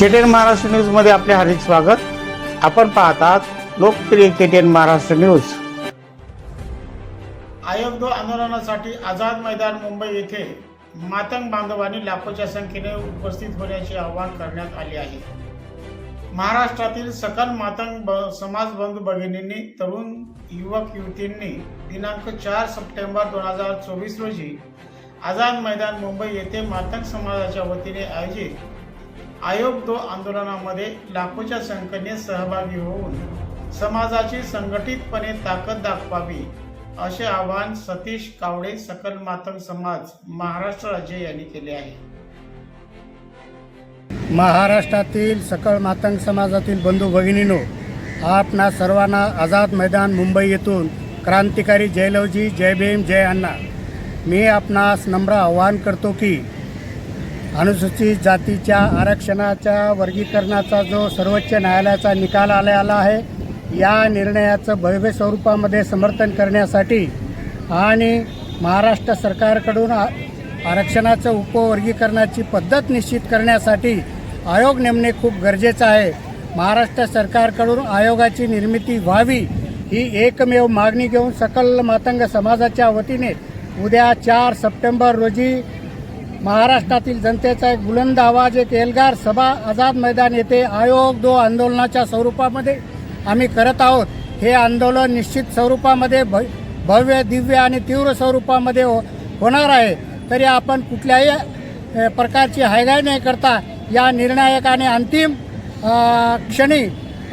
KTN Maharashtra न्यूजमध्ये आपले हार्दिक स्वागत. आपण पाहतात लोकप्रिय केटीएन महाराष्ट्र न्यूज आयोग आंदोलनासाठी आझाद मैदान मुंबई येथे मातंग बांधवांनी लाखोच्या संख्येने उपस्थित होण्याचे आवाहन करण्यात आले आहे. महाराष्ट्रातील सकल मातंग ब- समाज बंधू भगिनींनी तरुण युवक युवतींनी दिनांक चार सप्टेंबर दोन हजार चोवीस रोजी आझाद मैदान मुंबई येथे मातंग समाजाच्या वतीने आयोजित आयोग दो आंदोलनामध्ये लाखोच्या संख्येने सहभागी होऊन समाजाची संघटितपणे ताकद दाखवावी असे आवाहन सतीश कावडे सकल मातंग समाज महाराष्ट्र राज्य यांनी केले आहे. महाराष्ट्रातील सकळ मातंग समाजातील बंधू भगिनीनो आपणा सर्वांना आझाद मैदान मुंबई येथून क्रांतिकारी जयलवजी जय भीम जय अण्णा. मी आपणास नम्र आवाहन करतो की अनुसूचित जातीच्या आरक्षणाच्या वर्गीकरणाचा जो सर्वोच्च न्यायालयाचा निकाल आलेला आहे या निर्णयाचं भव्य स्वरूपामध्ये समर्थन करण्यासाठी आणि महाराष्ट्र सरकारकडून आ- आरक्षणाचं उपवर्गीकरणाची पद्धत निश्चित करण्यासाठी आयोग नेमणे खूप गरजेचं आहे. महाराष्ट्र सरकारकडून आयोगाची निर्मिती व्हावी ही एकमेव मागणी घेऊन सकल मातंग समाजाच्या वतीने उद्या चार सप्टेंबर रोजी महाराष्ट्रातील जनतेचा एक बुलंद आवाज एक एल्गार सभा आझाद मैदान येथे आयोग दो आंदोलनाच्या स्वरूपामध्ये आम्ही करत आहोत. हे आंदोलन निश्चित स्वरूपामध्ये भ भव्य दिव्य आणि तीव्र स्वरूपामध्ये हो होणार आहे. तरी आपण कुठल्याही प्रकारची हायगाय नाही करता. या निर्णायक आणि अंतिम क्षणी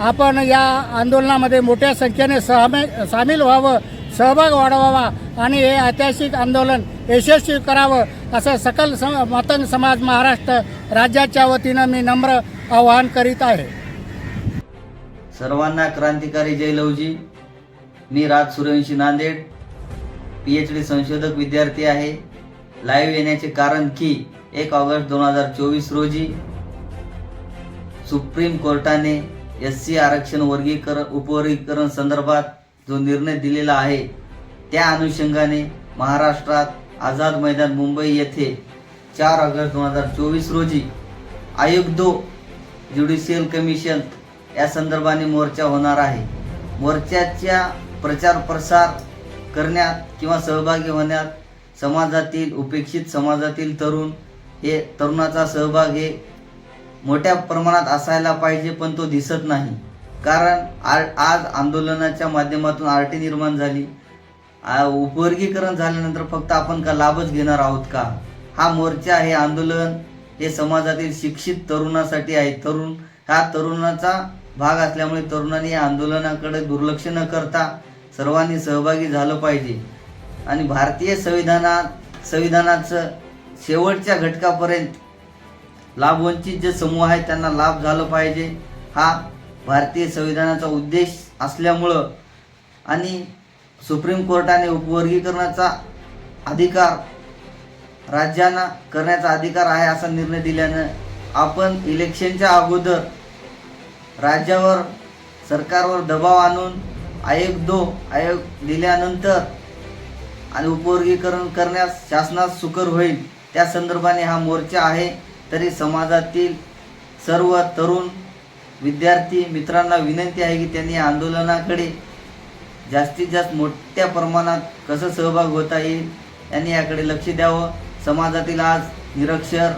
आपण या आंदोलनामध्ये मोठ्या संख्येने सहमे सामील व्हावं सहभाग वाढवावा आणि हे ऐतिहासिक आंदोलन यशस्वी करावं असं सकल सम मतन समाज महाराष्ट्र राज्याच्या वतीनं मी नम्र आवाहन करीत आहे. सर्वांना क्रांतिकारी जय लवजी मी Raj Suryavanshi Nanded. P H D संशोधक विद्यार्थी आहे. लाईव्ह येण्याचे कारण की एक ऑगस्ट दोन हजार चोवीस रोजी सुप्रीम कोर्टाने एस सी आरक्षण वर्गीकरण उपवर्गीकरण संदर्भात जो निर्णय दिलेला आहे त्या अनुषंगाने महाराष्ट्रात आझाद मैदान मुंबई येथे चार ऑगस्ट दोन हजार चोवीस रोजी आयुक्त ज्युडिशियल कमिशन या संदर्भाने मोर्चा होणार आहे. मोर्चाच्या प्रचार प्रसार करण्यात किंवा सहभागी होण्यात समाजातील उपेक्षित समाजातील तरुण हे तरुणाचा सहभाग हे मोठ्या प्रमाणात असायला पाहिजे पण तो दिसत नाही. कारण आ- आज आंदोलनाच्या माध्यमातून आरटी निर्माण झाली. उपवर्गीकरण झाल्यानंतर फक्त आपण का लाभच घेणार आहोत का? हा मोर्चा हे आंदोलन हे समाजातील शिक्षित तरुणासाठी आहे. तरुण हा तरुणाचा भाग असल्यामुळे तरुणांनी या आंदोलनाकडे दुर्लक्ष न करता सर्वांनी सहभागी झालं पाहिजे. आणि भारतीय संविधानात संविधानाचं शेवटच्या घटकापर्यंत लाभवंचित जे समूह आहे त्यांना लाभ झालं पाहिजे. हा भारतीय संविधानाचा उद्देश असल्यामुळं आणि सुप्रीम कोर्टाने उपवर्गीकरणाचा अधिकार राज्यांना करण्याचा अधिकार आहे असा निर्णय दिल्यानं आपण इलेक्शनच्या अगोदर राज्यावर सरकारवर दबाव आणून आयोग दो आयोग दिल्यानंतर आणि उपवर्गीकरण करण्यास शासनास सुकर होईल त्या संदर्भाने हा मोर्चा आहे. तरी समाजातील सर्व तरुण विद्यार्थी मित्रांना विनंती आहे की त्यांनी आंदोलनाकडे जास्तीत जास्त मोठ्या प्रमाणात कसं सहभाग होता येईल यांनी याकडे लक्ष द्यावं. समाजातील आज निरक्षर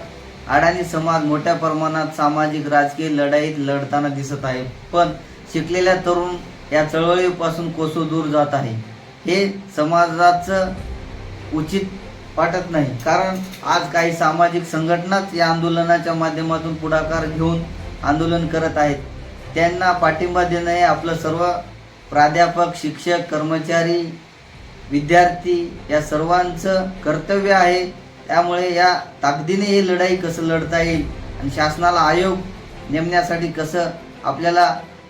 अडाणी समाज मोठ्या प्रमाणात सामाजिक राजकीय लढाईत लढताना दिसत आहे. पण शिकलेल्या तरुण या चळवळीपासून कोसो दूर जात आहे. हे समाजाचं उचित वाटत नाही. कारण आज काही सामाजिक संघटनाच या आंदोलनाच्या माध्यमातून पुढाकार घेऊन आंदोलन करत आहेत. त्यांना पाठिंबा देणं हे आपलं सर्व प्राध्यापक शिक्षक कर्मचारी विद्यार्थी या सर्वांचं कर्तव्य आहे. त्यामुळे या ताकदीने ही लढाई कसं लढता येईल आणि शासनाला आयोग नेमण्यासाठी कसं आपल्याला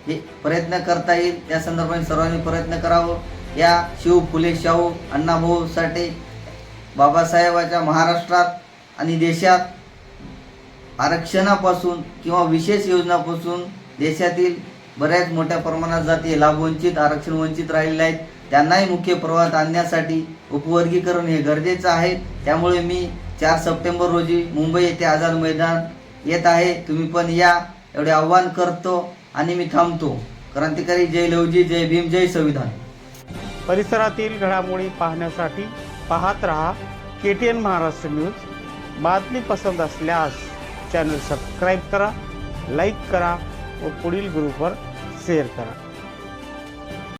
हे प्रयत्न करता येईल या संदर्भाने सर्वांनी प्रयत्न करावं. या शिव फुले शाहू अण्णाभाऊ साठे बाबासाहेबाच्या महाराष्ट्रात आणि देशात आरक्षणापासून किंवा विशेष योजनापासून देशातील बऱ्याच मोठ्या प्रमाणात जाती लाभवंचित आरक्षण वंचित राहिलेले आहेत. त्यांनाही मुख्य प्रवाहात आणण्यासाठी उपवर्गीकरण हे गरजेचं आहे. त्यामुळे मी चार सप्टेंबर रोजी मुंबई येथे आझाद मैदान येत आहे. तुम्ही पण या. एवढे आव्हान करतो आणि मी थांबतो. क्रांतिकारी जय लवजी जय भीम जय संविधान. परिसरातील घडामोडी पाहण्यासाठी पाहत रहा K T N Maharashtra news. बातमी पसंत असल्यास चॅनल सबस्क्राईब करा लाईक करा व पुढील ग्रुपवर शेअर करा